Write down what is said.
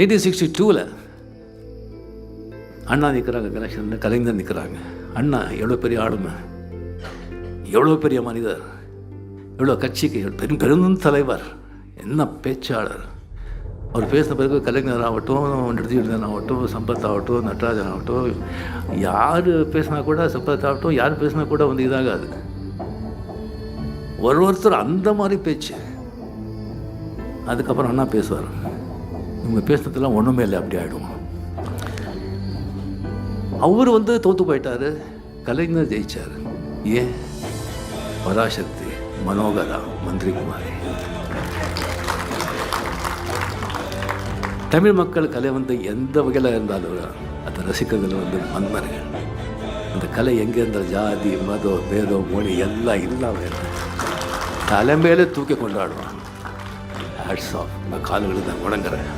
Nineteen sixty டூவில் அண்ணா நிற்கிறாங்க கனெக்ஷனில் கலைஞர் நிற்கிறாங்க அண்ணா எவ்வளோ பெரிய ஆளுமை? எவ்வளோ பெரிய மனிதர்? எவ்வளோ கட்சிக்கு பெரும் பெரும் தலைவர்? என்ன பேச்சாளர்? அவர் பேசின பிறகு கலைஞர் ஆகட்டும் நிறுத்திவிடுதன் ஆகட்டும் சம்பத் ஆகட்டும் நட்ராஜன் ஆகட்டும் யார் பேசினா கூட சம்பத் ஆகட்டும் யார் பேசினா கூட வந்து இதாகாது. ஒரு ஒருத்தர் அந்த மாதிரி பேச்சு. அதுக்கப்புறம் அண்ணா பேசுவார். இவங்க பேசுனதுலாம் ஒன்றுமே இல்லை அப்படி ஆகிடும் அவர் வந்து தோத்து போயிட்டாரு கலைஞர் ஜெயிச்சார். ஏன் பராசக்தி மனோகரா மந்திரி குமார் தமிழ் மக்கள் கலை வந்து எந்த வகையில் இருந்தாலும் அதை ரசிக்கிறதுல வந்து மன்மர்கள் அந்த கலை எங்கே இருந்தால் ஜாதி மதம் பேதம் மொழி எல்லாம் இல்லாமல் தலைமையிலே தூக்கி கொண்டாடுவான். ஹேட்ஸ் ஆஃப் நான் கால்களுக்கு தான் முடங்குறேன்